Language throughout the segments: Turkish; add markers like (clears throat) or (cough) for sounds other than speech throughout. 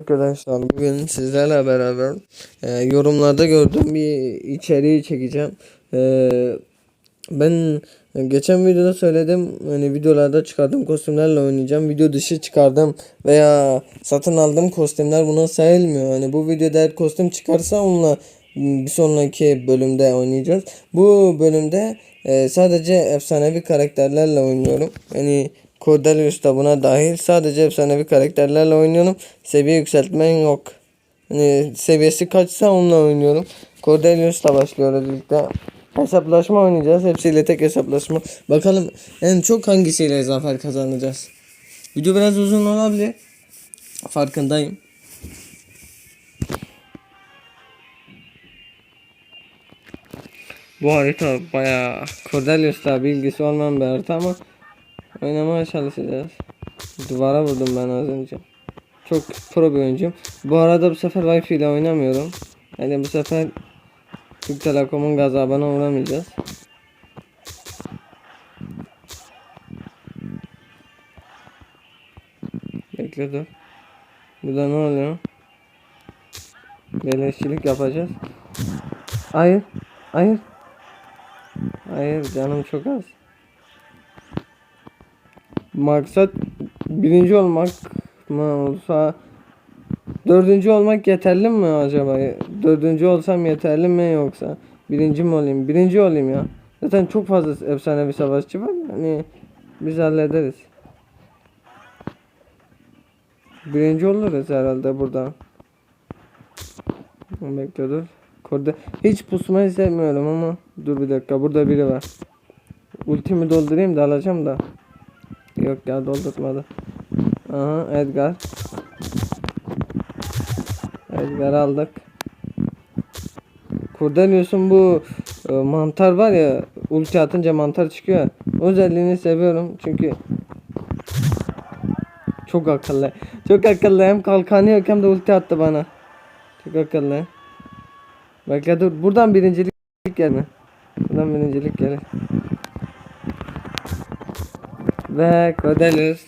Arkadaşlar bugün sizlerle beraber e, yorumlarda gördüğüm bir içeriği çekeceğim. E, ben geçen videoda söyledim hani videolarda çıkardığım kostümlerle oynayacağım. Video dışı çıkardım veya satın aldığım kostümler buna sayılmıyor. Hani bu videoda eğer kostüm çıkarsa onunla bir sonraki bölümde oynayacağız. Bu bölümde e, sadece efsanevi karakterlerle oynuyorum. Hani Cordelius da buna dahil. Sadece efsanevi karakterlerle oynuyorum. Seviye yükseltmen yok. Hani seviyesi kaçsa onunla oynuyorum. Cordelius'la başlıyoruz birlikte. Hesaplaşma oynayacağız. Hepsiyle tek hesaplaşma. Bakalım en çok hangisiyle zafer kazanacağız. Video biraz uzun olabilir. Farkındayım. Bu harita bayağı Cordelius'la bilgisi olmayan bir harita ama oynamaya çalışacağız. Duvara vurdum ben az önce. Çok pro bir oyuncuyum. Bu arada bu sefer Wi-Fi ile oynamıyorum. Yani bu sefer Türk Telekom'un gazabına uğramayacağız. Bekle dur. Burada ne oluyor? Beleşçilik yapacağız. Hayır. Hayır. Hayır canım çok az. Maksat birinci olmak mı olsa dördüncü olmak yeterli mi acaba? Dördüncü olsam yeterli mi yoksa birinci mi olayım? Birinci olayım ya. Zaten çok fazla efsane bir savaşçı var. Hani biz hallederiz. Birinci oluruz herhalde burada. Bekle dur. Korde hiç pusmayı sevmiyorum ama dur bir dakika burada biri var. Ultimi doldurayım da alacağım da. Yok ya doldurmadı. Aha Edgar. Edgar aldık. Cordelius'un bu e, mantar var ya ulti atınca mantar çıkıyor. ya, özelliğini seviyorum çünkü çok akıllı. Çok akıllı hem kalkanı yok hem de ulti attı bana. Çok akıllı. Bekle dur buradan birincilik gelme. Buradan birincilik gelir. Ve Cordelius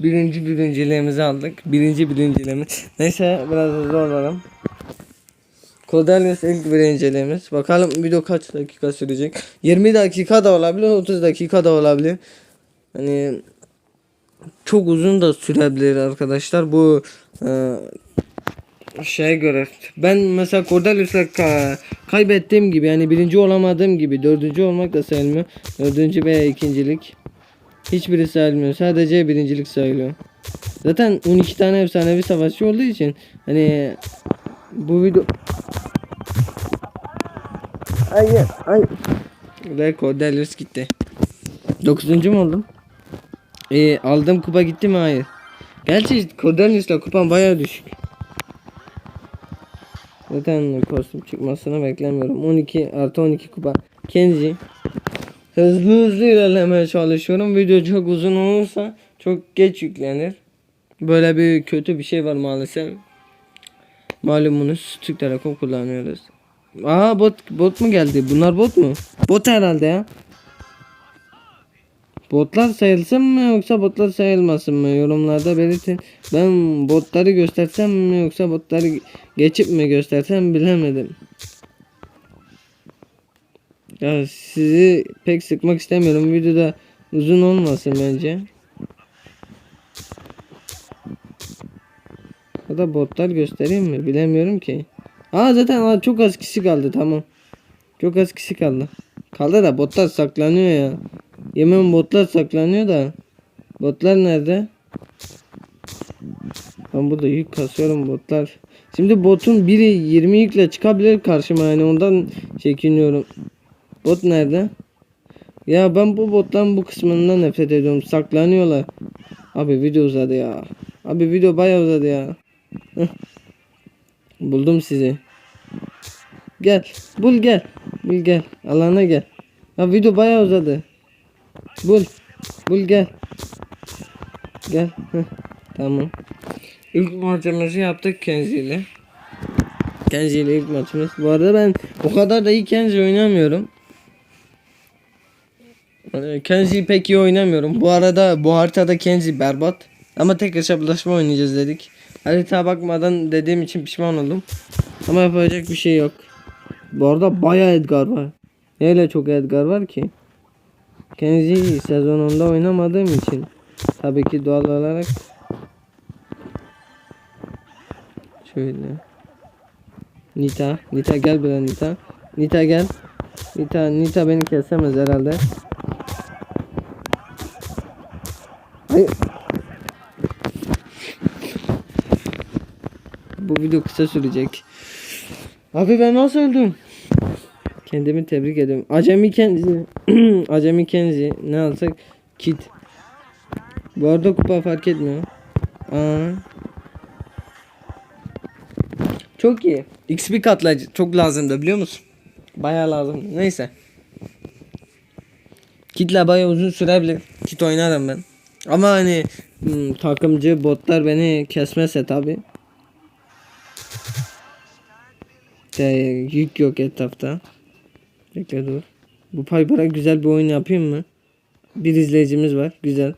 birinci birinciliğimizi aldık. Birinci birinciliğimiz. Neyse biraz hızlı olalım. Cordelius ilk birinciliğimiz. Bakalım video kaç dakika sürecek. 20 dakika da olabilir, 30 dakika da olabilir. Hani çok uzun da sürebilir arkadaşlar. Bu e, şeye göre. Ben mesela Cordelius'la ka- kaybettiğim gibi yani birinci olamadığım gibi dördüncü olmak da sayılmıyor. Dördüncü veya ikincilik. Hiçbiri sayılmıyor. Sadece birincilik sayılıyor. Zaten 12 tane efsanevi savaşçı olduğu için hani bu video Hayır, hayır. Ve Cordelius gitti. 9. mu oldum? Ee, aldığım kupa gitti mi? Hayır. Gerçi Cordelius'la kupam bayağı düşük. Zaten kostüm çıkmasını beklemiyorum. 12 artı 12 kupa. Kenji. Hızlı hızlı ilerlemeye çalışıyorum. Video çok uzun olursa çok geç yüklenir. Böyle bir kötü bir şey var maalesef. Malumunuz Türk Telekom kullanıyoruz. Aa bot bot mu geldi? Bunlar bot mu? Bot herhalde ya. Botlar sayılsın mı yoksa botlar sayılmasın mı? Yorumlarda belirtin. Ben botları göstersem mi yoksa botları geçip mi göstersem bilemedim. Ya sizi pek sıkmak istemiyorum. Videoda uzun olmasın bence. Ya da botlar göstereyim mi? Bilemiyorum ki. Aa zaten aa, çok az kişi kaldı tamam. Çok az kişi kaldı. Kaldı da botlar saklanıyor ya. Yemin botlar saklanıyor da. Botlar nerede? Ben burada yük kasıyorum botlar. Şimdi botun biri 20 yükle çıkabilir karşıma yani ondan çekiniyorum. Bot nerede? Ya ben bu bottan bu kısmından nefret ediyorum. Saklanıyorlar. Abi video uzadı ya. Abi video bayağı uzadı ya. Buldum sizi. Gel. Bul gel. Bul gel. Alana gel. Ya video bayağı uzadı. Bul. Bul gel. Gel. Tamam. İlk maçımızı yaptık Kenzi ile. Kenzi ile ilk maçımız. Bu arada ben o kadar da iyi Kenzi oynamıyorum. Hani Kenzi'yi pek iyi oynamıyorum. Bu arada bu haritada Kenzi berbat. Ama tek hesaplaşma oynayacağız dedik. Harita bakmadan dediğim için pişman oldum. Ama yapacak bir şey yok. Bu arada bayağı Edgar var. Neyle çok Edgar var ki? Kenzi sezonunda oynamadığım için. Tabii ki doğal olarak. Şöyle. Nita. Nita gel buraya Nita. Nita gel. Nita, Nita beni kesemez herhalde. Hayır. Bu video kısa sürecek. Abi ben nasıl öldüm? Kendimi tebrik ediyorum. Acemi Kenzi. (clears throat) Acemi Kenzi. Ne alsak? Kit. Bu arada kupa fark etmiyor. Aa. Çok iyi. XP katlayıcı. Çok lazımdı biliyor musun? Bayağı lazım. Neyse. Kitle bayağı uzun sürebilir. Kit oynarım ben. Ama hani hmm, takımcı botlar beni kesmezse tabi. De, yük yok etrafta. Bekle dur. Bu Piper'a güzel bir oyun yapayım mı? Bir izleyicimiz var. Güzel.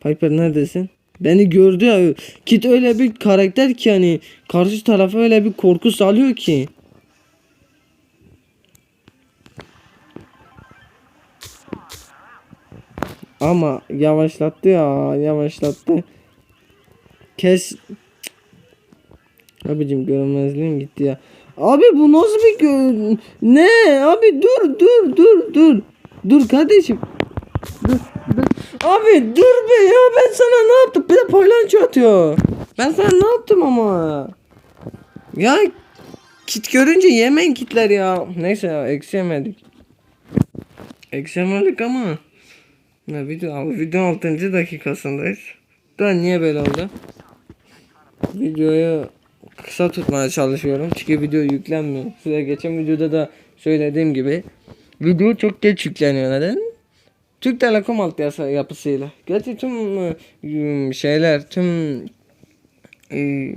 Piper neredesin? Beni gördü ya. Kit öyle bir karakter ki hani karşı tarafa öyle bir korku salıyor ki. Ama yavaşlattı ya yavaşlattı. Kes. Abicim görünmezliğim gitti ya. Abi bu nasıl bir gö Ne? Abi dur dur dur dur. Dur kardeşim. Dur, dur. Abi dur be ya ben sana ne yaptım? Bir de paylanço atıyor. Ben sana ne yaptım ama? Ya kit görünce yemeyin kitler ya. Neyse ya eksi yemedik. Ama. Ne video video 6. dakikasındayız. Daha niye böyle oldu? Videoyu kısa tutmaya çalışıyorum. Çünkü video yüklenmiyor. Size geçen videoda da söylediğim gibi video çok geç yükleniyor. Neden? Türk Telekom altyapısı yapısıyla. Gerçi tüm ıı, şeyler, tüm ıı,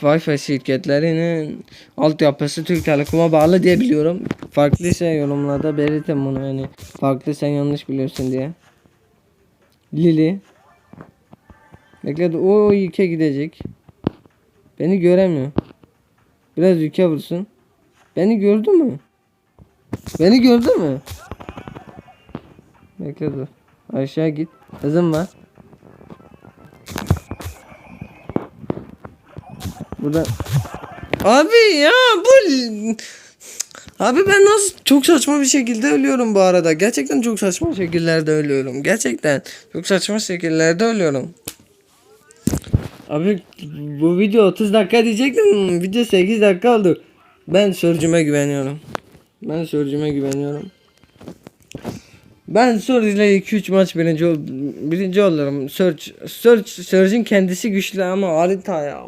Wi-Fi şirketlerinin altyapısı Türk Telekom'a bağlı diye biliyorum. Farklıysa yorumlarda belirtin bunu yani. Farklı sen yanlış biliyorsun diye. Lili. Bekle dur. o yüke gidecek. Beni göremiyor. Biraz yüke vursun. Beni gördü mü? Beni gördü mü? Bekle dur. Aşağı git. Hızım var. Burada. Abi ya bu Abi ben nasıl çok saçma bir şekilde ölüyorum bu arada. Gerçekten çok saçma şekillerde ölüyorum. Gerçekten çok saçma şekillerde ölüyorum. Abi bu video 30 dakika diyecektim. Video 8 dakika oldu. Ben sörcüme güveniyorum. Ben sörcüme güveniyorum. Ben Surge ile 2-3 maç birinci birinci olurum. Surge Surge Surge'in kendisi güçlü ama harita ya.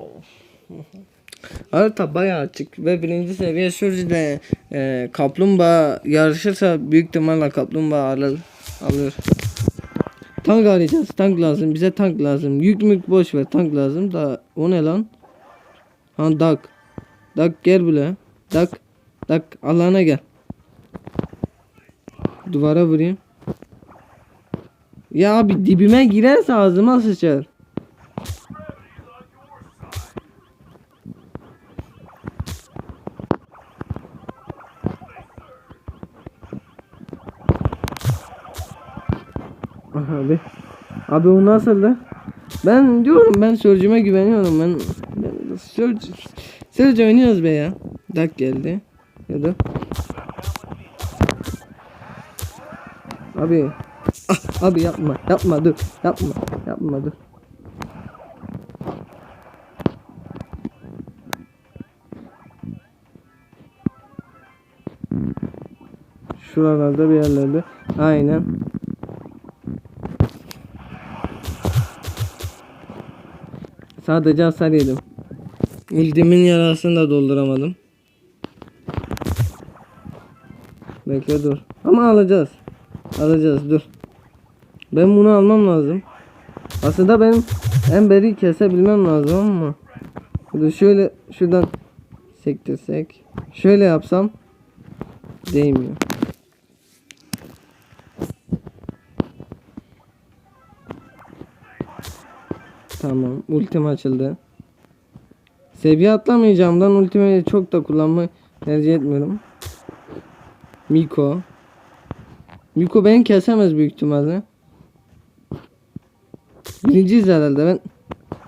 Harita bayağı açık ve birinci seviye ile e, kaplumbağa yarışırsa büyük ihtimalle kaplumbağa alır alır. Tank arayacağız. Tank lazım. Bize tank lazım. Yük mülk boş ver. Tank lazım da o ne lan? Ha dak. Dak gel bile. Dak. Dak Allah'ına gel. Duvara vurayım. Ya abi dibime girerse ağzıma sıçar. Abi. Abi o nasıldı? Ben diyorum ben Surge'üme güveniyorum ben. ben Surge, Surge oynuyoruz be ya. Dak geldi. Ya da. Abi. Ah, abi yapma. Yapma dur. Yapma. Yapma dur. Şuralarda bir yerlerde. Aynen. Sadece hasar yedim. İldimin yarasını da dolduramadım. Bekle dur. Ama alacağız. Alacağız dur. Ben bunu almam lazım. Aslında benim emberi kesebilmem lazım ama. Dur şöyle şuradan sektirsek. Şöyle yapsam değmiyor. Tamam. Ultim açıldı. Seviye atlamayacağımdan ultimi çok da kullanmayı tercih etmiyorum. Miko. Miko beni kesemez büyük ihtimalle. Birinciyiz herhalde ben.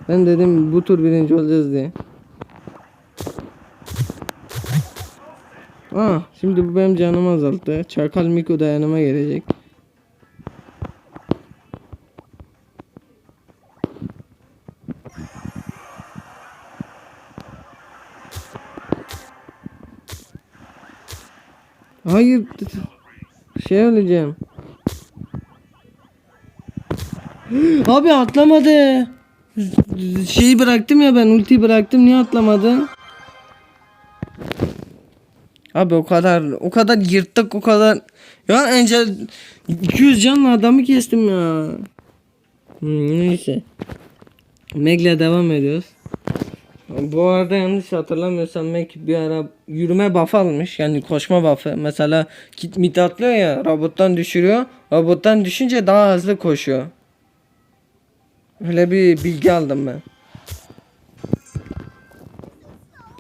Ben dedim bu tur birinci olacağız diye. Ah, şimdi bu benim canımı azalttı. Çakal Miko da yanıma gelecek. Hayır. Şey öleceğim. (gasps) Abi atlamadı. Şeyi bıraktım ya ben ultiyi bıraktım niye atlamadı? Abi o kadar o kadar yırttık o kadar ya Angel 200 canlı adamı kestim ya. Hmm, neyse. Meg'le devam ediyoruz. Bu arada yanlış hatırlamıyorsam Meg bir ara yürüme buff almış. Yani koşma buff'ı. Mesela kit mit atlıyor ya robottan düşürüyor. Robottan düşünce daha hızlı koşuyor. Öyle bir bilgi aldım ben.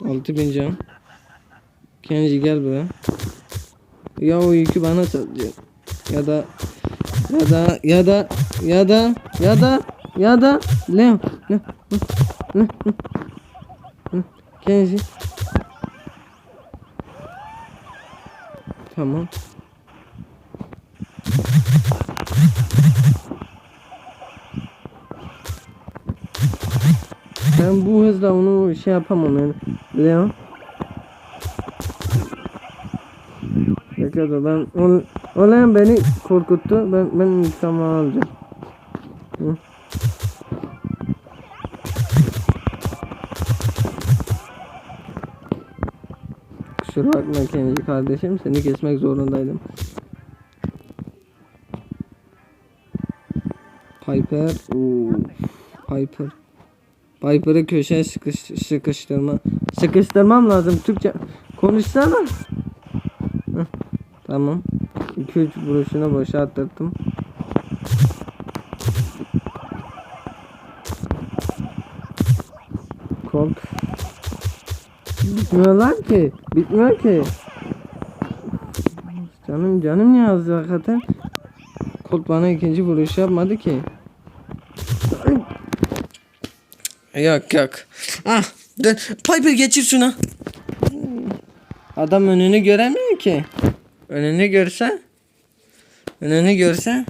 6000 can. Kenji gel buraya. Ya o yükü bana satacak. Ya da ya da ya da ya da ya da ya da. Ne? Ne? Ne? Kenji. Tamam. Ben bu hızla onu şey yapamam yani. Leon. Bekle ben o, o Leon beni korkuttu. Ben ben intikamı alacağım. Hı. Kusura bakma Kenji kardeşim seni kesmek zorundaydım. Piper, oo, Piper. Piper'ı köşeye sıkış, sıkıştırma. Sıkıştırmam lazım Türkçe. Konuşsana. Tamam. 2-3 vuruşunu boşa attırdım. Bitmiyorlar ki. Bitmiyor ki. Canım canım yazdı hakikaten. Colt bana ikinci vuruş yapmadı ki. Yok yok. Ah dön. Piper geçir şuna. Adam önünü göremiyor ki. Önünü görse. Önünü görse.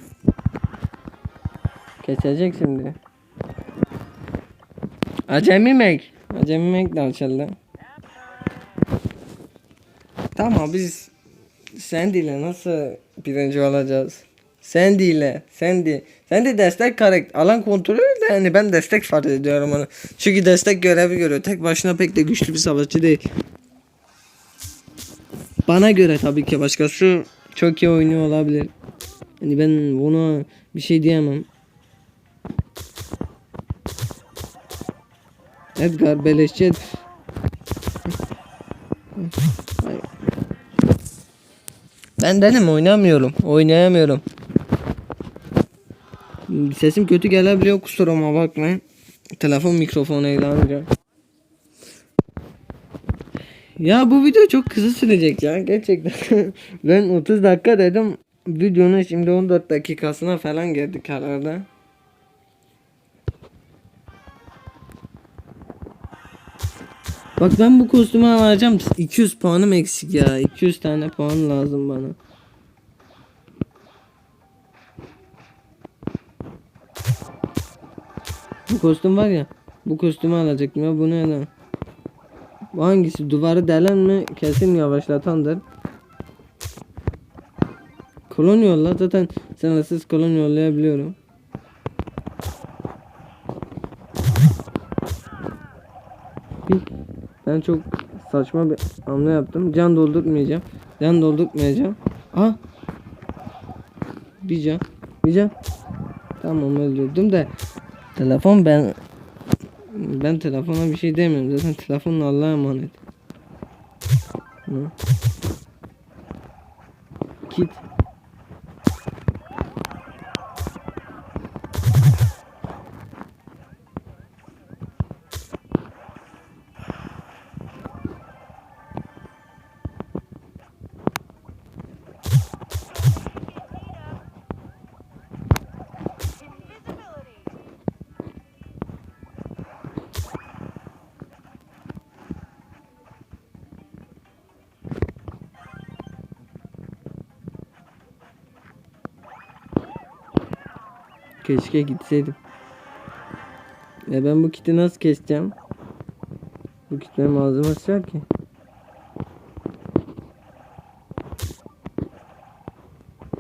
Geçecek şimdi. Acemi Meg. Acemi Meg de açıldı. Tamam biz Sandy ile nasıl birinci olacağız? Sandy ile Sandy. Sandy destek karakter. Alan kontrolü de yani ben destek fark ediyorum onu. Çünkü destek görevi görüyor. Tek başına pek de güçlü bir savaşçı değil. Bana göre tabii ki başkası çok iyi oynuyor olabilir. Yani ben buna bir şey diyemem. Edgar beleşçi Ben dedim oynamıyorum. Oynayamıyorum. Sesim kötü gelebiliyor kusuruma bakmayın. Telefon mikrofonuyla ancak. Ya bu video çok kısa sürecek ya gerçekten. (laughs) ben 30 dakika dedim. Videonun şimdi 14 dakikasına falan geldik herhalde. Bak ben bu kostümü alacağım. 200 puanım eksik ya. 200 tane puan lazım bana. Bu kostüm var ya. Bu kostümü alacaktım ya. Bu ne lan? Bu hangisi? Duvarı delen mi? Kesin yavaşlatandır. Kolon yolla. Zaten sınırsız kolon yollayabiliyorum. Bir- Ben çok saçma bir hamle yaptım. Can doldurmayacağım. Can doldurmayacağım. Ah. Bir can. Bir can. Tamam öldürdüm de telefon ben ben telefona bir şey demiyorum. Zaten telefonun Allah'a emanet. Kit. Keşke gitseydim. E ben bu kiti nasıl keseceğim? Bu kit benim ağzıma sığar ki.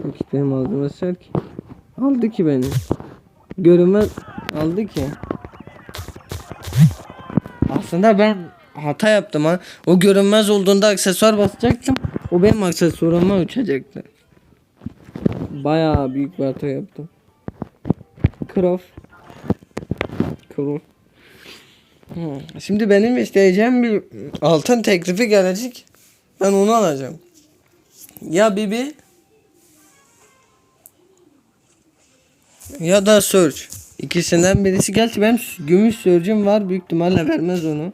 Bu kit benim ağzıma sığar ki. Aldı ki beni. Görünmez aldı ki. Aslında ben hata yaptım ha. O görünmez olduğunda aksesuar basacaktım. O benim aksesuarıma uçacaktı. Bayağı büyük bir hata yaptım. Croft. Croft. Hmm. Şimdi benim isteyeceğim bir altın teklifi gelecek. Ben onu alacağım. Ya Bibi ya da Surge. İkisinden birisi. Gerçi benim gümüş Surge'üm var. Büyük ihtimalle vermez onu.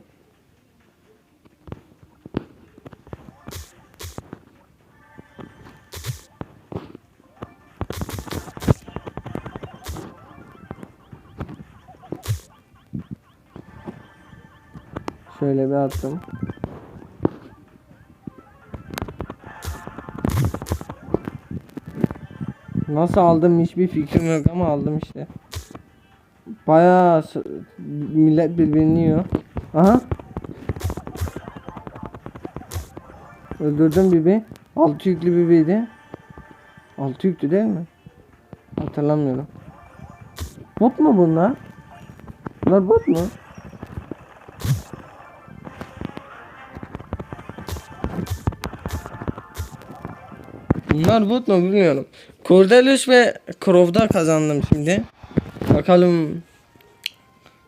Şöyle bir attım. Nasıl aldım hiçbir fikrim yok ama aldım işte. Bayağı s- millet birbirini yiyor. Aha. Öldürdüm bibi. Altı yüklü bibiydi. Altı yüklü değil mi? Hatırlamıyorum. Bot mu bunlar? Bunlar bot mu? Bunlar bot mu bilmiyorum. Cordelius ve Crow'da kazandım şimdi. Bakalım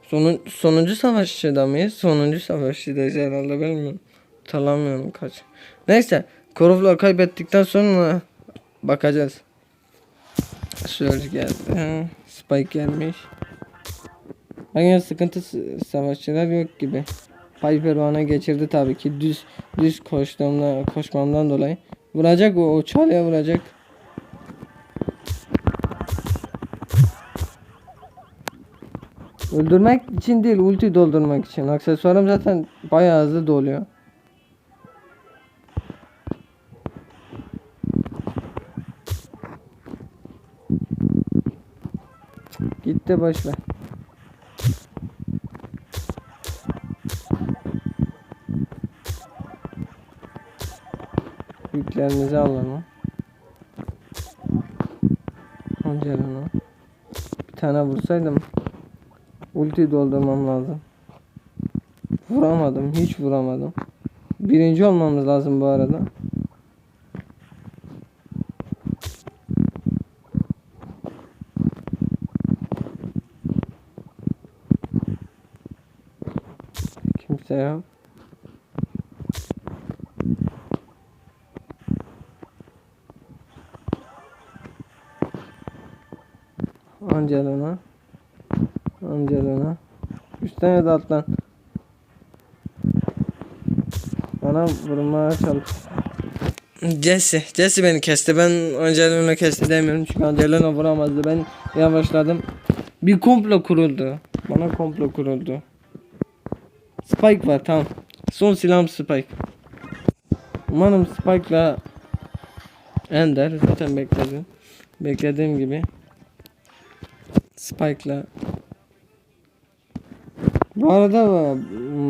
Sonun, sonuncu savaşçıda mıyız? Sonuncu savaşçıdayız herhalde bilmiyorum. Hatırlamıyorum kaç. Neyse. Crow'la kaybettikten sonra bakacağız. Surge geldi. Spike gelmiş. Hayır sıkıntı savaşçılar yok gibi. Piper bana geçirdi tabii ki düz düz koştuğumda koşmamdan dolayı. Vuracak o, o çalıya vuracak. Öldürmek için değil ulti doldurmak için. Aksesuarım zaten bayağı hızlı doluyor. Gitti boş Yüklerinizi alalım. Angelina. Bir tane vursaydım. Ulti doldurmam lazım. Vuramadım. Hiç vuramadım. Birinci olmamız lazım bu arada. Kimse yok. Angelina. Angelina. Üstten ya da alttan. Bana vurmaya çalış. Jesse. Jesse beni kesti. Ben Angelina kesti demiyorum çünkü Angelina vuramazdı. Ben yavaşladım. Bir komplo kuruldu. Bana komplo kuruldu. Spike var tamam. Son silahım Spike. Umarım Spike'la Ender zaten bekledim. Beklediğim gibi. Spike'la bu arada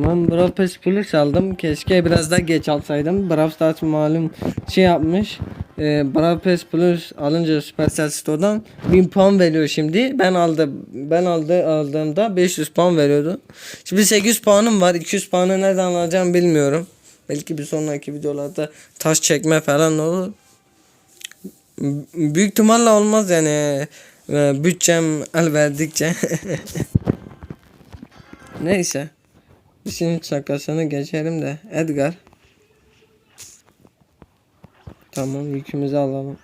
ben Brawl Pass Plus aldım. Keşke biraz daha geç alsaydım. Brawl Stars malum şey yapmış. E, Brawl Pass Plus alınca Supercell Store'dan 1000 puan veriyor şimdi. Ben aldım. Ben aldı aldığımda 500 puan veriyordu. Şimdi 800 puanım var. 200 puanı nereden alacağım bilmiyorum. Belki bir sonraki videolarda taş çekme falan olur. Büyük ihtimalle olmaz yani. E, Bütçem el verdikçe. (laughs) Neyse. İşin şakasını geçelim de. Edgar. Tamam yükümüzü alalım.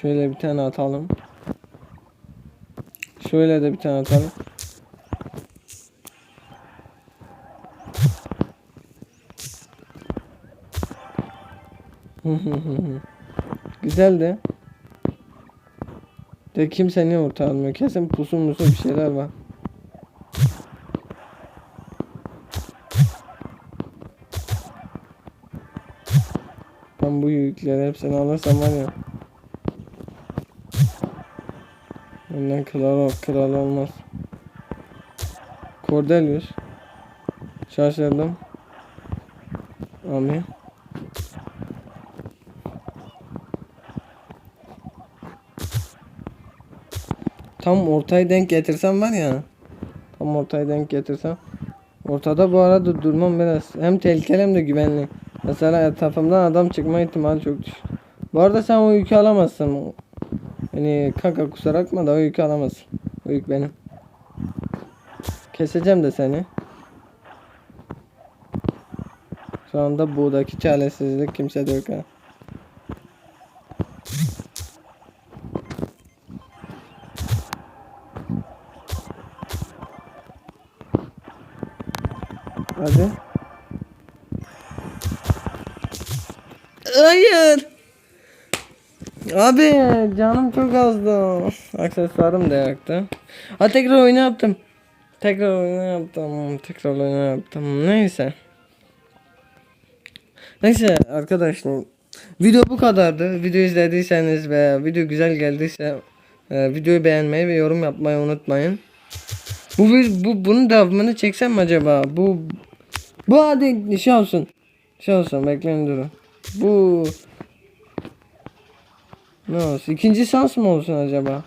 Şöyle bir tane atalım. Şöyle de bir tane atalım. (laughs) Güzel de. De kimse ne orta. Kesin pusu musu bir şeyler var. Ben bu yükleri hepsini alırsam var ya. Bundan kral, kral olmaz. Cordelius. Şaşırdım. Amin. Tam ortayı denk getirsem var ya. Tam ortayı denk getirsem. Ortada bu arada durmam biraz hem tehlikeli hem de güvenli. Mesela etrafımdan adam çıkma ihtimali çok düşük. Bu arada sen o yükü alamazsın. Yani kanka kusura bakma da o yükü alamazsın. O yük benim. Keseceğim de seni. Şu anda buradaki çaresizlik kimse de yok ha. Abi canım çok azdı. Aksesuarım da yaktı. Ha tekrar oyunu yaptım. Tekrar oyunu yaptım. Tekrar oyunu yaptım. Neyse. Neyse arkadaşlar. Video bu kadardı. Video izlediyseniz ve video güzel geldiyse e, videoyu beğenmeyi ve yorum yapmayı unutmayın. Bu, bu bunun devamını çeksem mi acaba? Bu bu hadi şey olsun. Şey olsun bekleyin durun. Bu ne olsun? İkinci sans mı olsun acaba?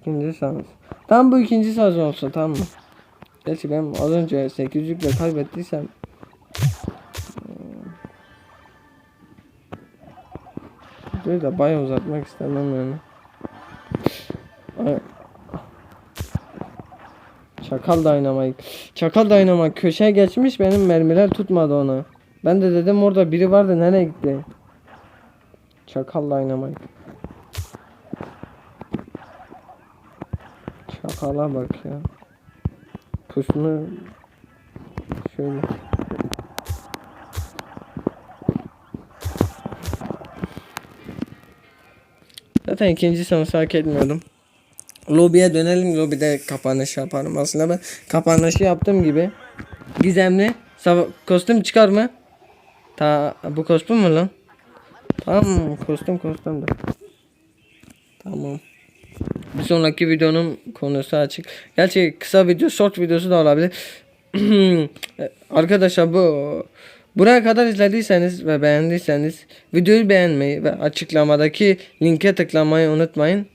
İkinci sans. Tam bu ikinci sans olsun tamam mı? Gerçi ben az önce 800'lükle kaybettiysem Videoyu da bayağı uzatmak istemem yani. Çakal Dynamite. Çakal Dynamite köşeye geçmiş benim mermiler tutmadı onu. Ben de dedim orada biri vardı nereye gitti? Çakal Dynamite. Çakala bak ya. Pusunu şöyle. Zaten ikinci sınıfı hak etmiyordum. Lobiye dönelim. Lobide kapanış yaparım. Aslında ben kapanışı yaptığım gibi gizemli kostüm çıkar mı? Ta bu kostüm mü lan? Tamam kostüm kostüm de. Tamam. Bir sonraki videonun konusu açık. Gerçi kısa video, short videosu da olabilir. (clears throat) Arkadaşlar bu buraya kadar izlediyseniz ve beğendiyseniz videoyu beğenmeyi ve açıklamadaki linke tıklamayı unutmayın.